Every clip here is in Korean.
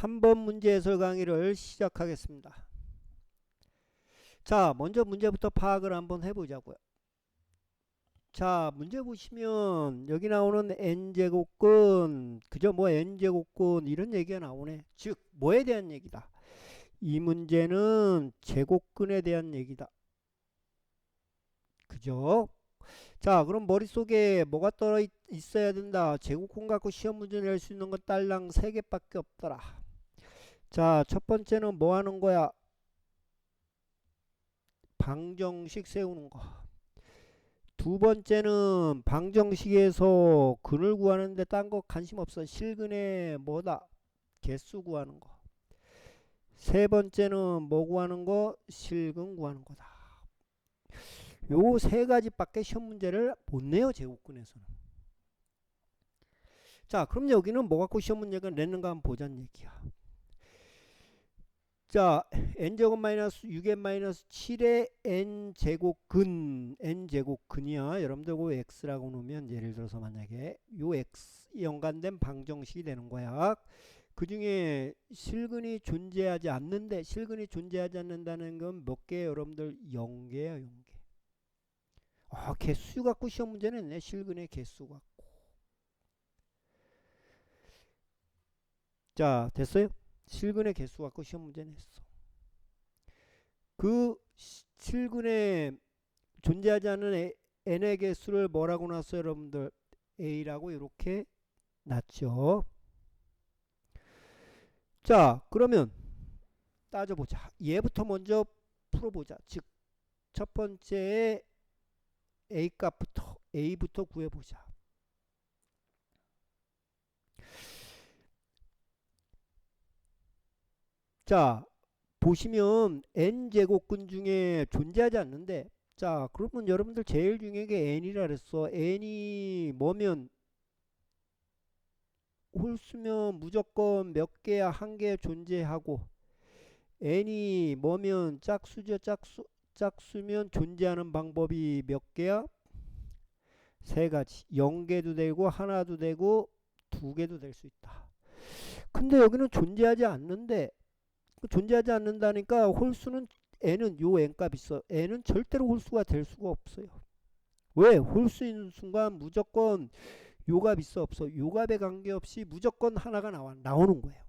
3번 문제 해설 강의를 시작하겠습니다. 자, 먼저 문제부터 파악을 한번 해보자고요. 자, 문제 보시면 여기 나오는 n제곱근, 그저 뭐 n제곱근 이런 얘기가 나오네. 즉, 뭐에 대한 얘기다. 이 문제는 제곱근에 대한 얘기다. 그죠? 자, 그럼 머릿속에 뭐가 떨어 있, 있어야 된다. 제곱근 갖고 시험 문제 낼 수 있는 건 딸랑 3개밖에 없더라. 자, 첫 번째는 뭐 하는 거야? 방정식 세우는 거. 두 번째는 방정식에서 근을 구하는데 딴 거 관심 없어. 실근의 뭐다? 개수 구하는 거. 세 번째는 뭐 구하는 거? 실근 구하는 거다. 요 세 가지밖에 시험 문제를 못 내요, 제곱근에서는. 자, 그럼 여기는 뭐 갖고 시험 문제가 내는가 한번 보자는 얘기야. 자, n제곱 마이너스 6n 마이너스 7의 n제곱근, n제곱근이야. 여러분들 그 x라고 놓으면 예를 들어서 만약에 요 x 연관된 방정식이 되는 거야. 그 중에 실근이 존재하지 않는데 실근이 존재하지 않는다는 건 몇 개 여러분들 0개야 0개. 아, 개수 갖고 시험 문제는 내 실근의 개수 갖고. 자, 됐어요? 실근의 개수 갖고 시험 문제 냈어. 그 시- 실근에 존재하지 에- n의 개수를 뭐라고 놨어요, 여러분들? a라고 이렇게 놨죠. 자, 그러면 따져보자. 얘부터 먼저 풀어보자. 즉, 첫 번째 a 값부터 a부터 구해보자. 자, 보시면 n 제곱근 중에 존재하지 않는데 자, 그러면 여러분들 제일 중요한 게 n이라 그랬어. n이 뭐면 홀수면 무조건 몇 개야? 한 개 존재하고 n이 뭐면 짝수죠? 짝수 짝수면 존재하는 방법이 몇 개야? 세 가지. 0개도 되고 하나도 되고 두 개도 될 수 있다. 근데 여기는 존재하지 않는데 그 존재하지 않는다니까 홀수는 n은 요 n 값 있어. N은 절대로 홀수가 될 수가 없어요. 왜? 홀수인 순간 무조건 요값 있어 없어. 요 값에 관계없이 무조건 하나가 나와 나오는 거예요.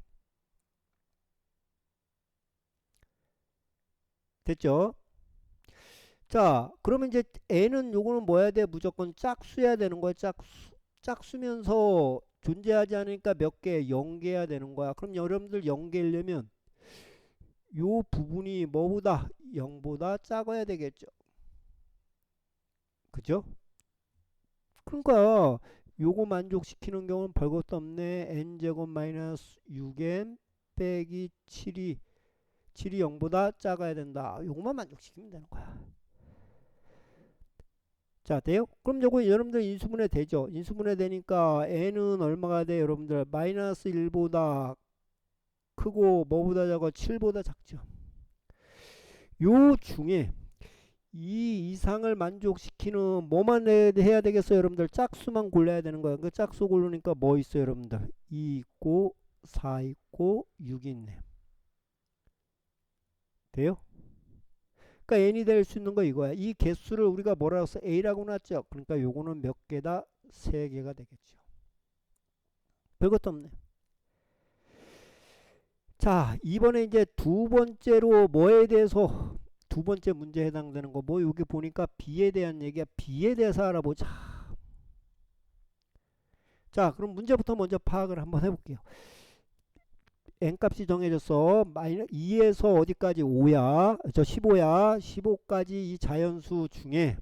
됐죠? 자 그러면 이제 n은 요거는 뭐야 돼? 무조건 짝수해야 되는 거야. 짝수 짝수면서 존재하지 않으니까 몇 개? 0개야 되는 거야. 그럼 여러분들 0개이려면 요 부분이 뭐보다 0보다 작아야 되겠죠. 그죠? 그러니까 요거 만족시키는 경우는 별것도 없네. n제곱 마이너스 6n 빼기 7이 7이 0보다 작아야 된다. 요거만 만족시키면 되는 거야. 자 돼요? 그럼 요거 여러분들 인수분해 되죠? 인수분해 되니까 n은 얼마가 돼 여러분들? 마이너스 1보다 크고 뭐보다 작아? 7보다 작죠. 요 중에 이 이상을 만족시키는 뭐만 내- 해야 되겠어요 여러분들? 짝수만 골라야 되는 거야 그 짝수 고르니까 뭐 있어요 여러분들? 2 있고 4 있고 6이 있네. 돼요? 그러니까 n이 될 수 있는 거 이거야. 이 개수를 우리가 뭐라고 써 a라고 놨죠? 그러니까 요거는 몇 개다? 3개가 되겠죠. 별것도 없네 자 이번에 이제 두 번째로 뭐에 대해서 두 번째 문제에 해당되는 거 뭐 여기 보니까 B에 대한 얘기야. B에 대해서 알아보자. 자, 그럼 문제부터 먼저 파악을 한번 해볼게요. n 값이 정해졌어. 마이너 2에서 어디까지 5야. 저 15야. 15까지 이 자연수 중에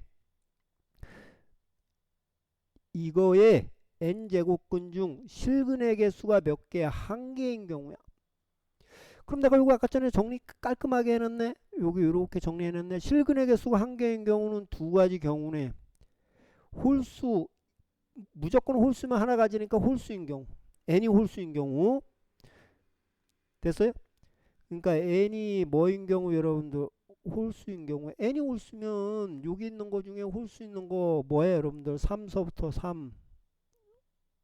이거의 n 제곱근 중 실근의 개수가 몇 개야? 한 개인 경우야. 그럼 내가 이거 아까 전에 정리 깔끔하게 해놨네. 여기 이렇게 정리해놨네. 실근의 개수가 한 개인 경우는 두 가지 경우네. 홀수 무조건 홀수만 하나 가지니까 홀수인 경우. n이 홀수인 경우. 됐어요? 그러니까 n이 뭐인 경우 여러분들 홀수인 경우 n이 홀수면 여기 있는 거 중에 홀수 있는 거 뭐예요 여러분들 3서부터 3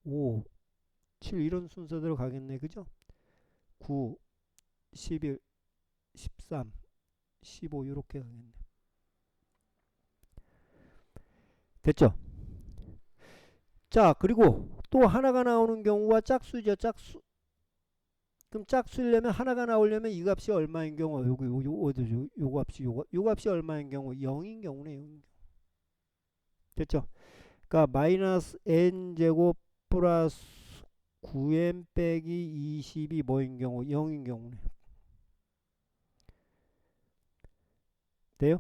5 7 이런 순서대로 가겠네 그죠? 9, 11, 13, 15 이렇게 가겠네. 됐죠? 자, 그리고 또 하나가 나오는 경우가 짝수죠. 짝수. 그럼 짝수려면 하나가 나오려면 이 값이 얼마인 경우? 요거 요, 요, 어디죠? 요 값이 요거 요 값이 얼마인 경우? 0인 경우네. 0인 경우. 됐죠? 그러니까 마이너스 n 제곱 플러스 9n 빼기 20이 뭐인 경우? 0인 경우네. 돼요?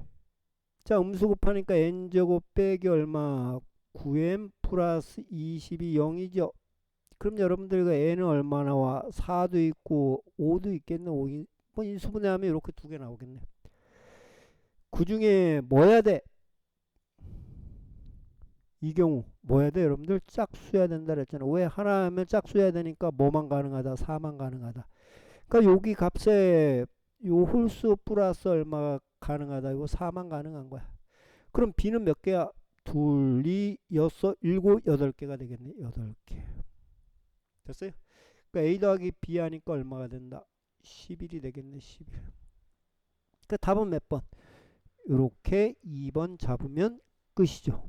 자, 음수 곱하니까 n 제곱 빼기 얼마? 9n 플러스 20이 0이죠. 그럼 여러분들 그 n은 얼마 나와? 4도 있고 5도 있겠네. 5인, 뭐 인수분해 하면 이렇게 두 개 나오겠네. 그 중에 뭐 해야 돼? 이 경우 뭐 해야 돼? 여러분들 짝수해야 된다 그랬잖아. 왜 하나 하면 짝수해야 되니까 뭐만 가능하다? 4만 가능하다. 그러니까 여기 값에 요 홀수 플러스 얼마가 가능하다. 이거 4만 가능한 거야. 그럼 b는 몇 개야? 둘, 이, 여섯, 일곱, 여덟 개가 되겠네. 여덟 개. 됐어요? 그러니까 a 더하기 b 하니까 얼마가 된다? 11이 되겠네. 11. 그러니까 답은 몇 번? 이렇게 2번 잡으면 끝이죠.